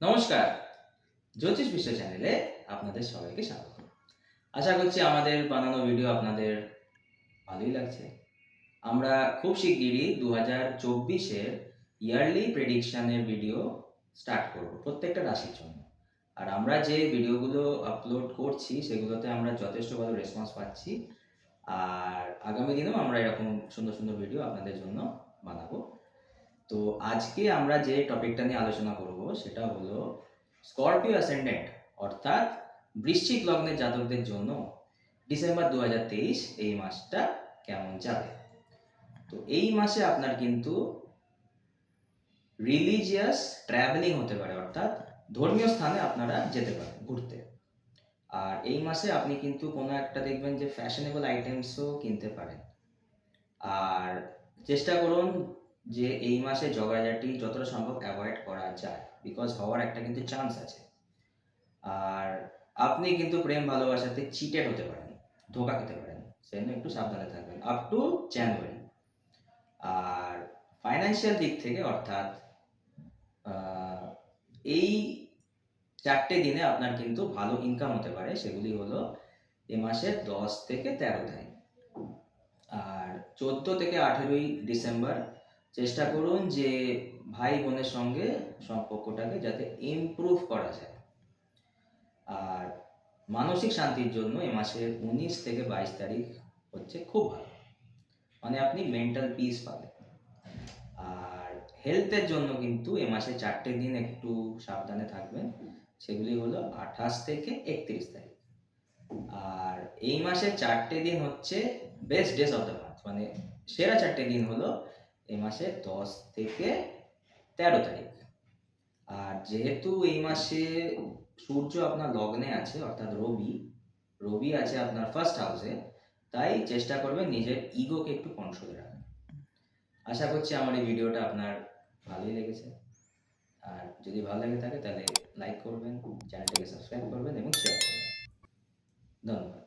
নমস্কার। জ্যোতিষ বিশ্ব চ্যানেলে আপনাদের সবাইকে স্বাগত। আশা করছি আমাদের বানানো ভিডিও আপনাদের ভালোই লাগছে। আমরা খুব শিগগিরই দু হাজার চব্বিশের ইয়ারলি প্রেডিকশানের ভিডিও স্টার্ট করব প্রত্যেকটা রাশির জন্য। আর আমরা যে ভিডিওগুলো আপলোড করছি, সেগুলোতে আমরা যথেষ্ট ভালো রেসপন্স পাচ্ছি। আর আগামী দিনেও আমরা এরকম সুন্দর সুন্দর ভিডিও আপনাদের জন্য বানাবো। তো আজকে আমরা যে টপিকটা নিয়ে আলোচনা করব, সেটা হলো স্করপিও অ্যাসেন্ডেন্ট অর্থাৎ বৃশ্চিক লগ্নের জাতকদের জন্য ডিসেম্বর দু হাজার তেইশ এই মাসটা কেমন যাবে? তো এই মাসে আপনার কিন্তু রিলিজিয়াস ট্রাভেলিং হতে পারে, অর্থাৎ ধর্মীয় স্থানে আপনারা যেতে পারেন ঘুরতে। আর এই মাসে আপনি কিন্তু কোনো একটা দেখবেন যে ফ্যাশনেবল আইটেমসও কিনতে পারেন। আর চেষ্টা করুন যে এই মাসে জগাজাটি যতটা সম্ভব অ্যাভয়েড করা যায় বিকজ হওয়ার একটা কিন্তু চান্স আছে। আর আপনি কিন্তু প্রেম ভালোবাসাতে চিটেড হতে পারেন, ধোকা খেতে পারেন, সেজন্য একটু সাবধানে থাকবেন আপ টু জানুয়ারি আর ফাইন্যান্সিয়াল দিক থেকে অর্থাৎ এই চারটে দিনে আপনার কিন্তু ভালো ইনকাম হতে পারে, সেগুলি হলো এ মাসের দশ থেকে তেরো তারিখ। আর চোদ্দ থেকে আঠেরোই ডিসেম্বর চেষ্টা করুন যে ভাই বোনের সঙ্গে সম্পর্কটাকে যাতে ইমপ্রুভ করা যায়। আর মানসিক শান্তির জন্য এ মাসের উনিশ থেকে বাইশ তারিখ হচ্ছে খুব ভালো। মানে আপনি মেন্টাল পিস পাবেন। আর হেলথের জন্য কিন্তু এ মাসে চারটে দিন একটু সাবধানে থাকবেন। সেগুলি হলো আঠাশ থেকে একত্রিশ তারিখ। আর এই মাসে চারটে দিন হচ্ছে best days of the month মানে সেরা চারটে দিন হলো এই মাসে দশ থেকে তেরো তারিখ। আর যেহেতু এই মাসে সূর্য আপনার লগ্নে আছে, অর্থাৎ রবি রবি আছে আপনার ফার্স্ট হাউসে তাই চেষ্টা করবেন নিজের ইগোকে একটু কন্ট্রোলে রাখবেন আশা করছি আমার এই ভিডিওটা আপনার ভালোই লেগেছে। আর যদি ভালো লেগে থাকে তাহলে লাইক করবেন চ্যানেলটাকে সাবস্ক্রাইব করবেন এবং শেয়ার করবেন। ধন্যবাদ।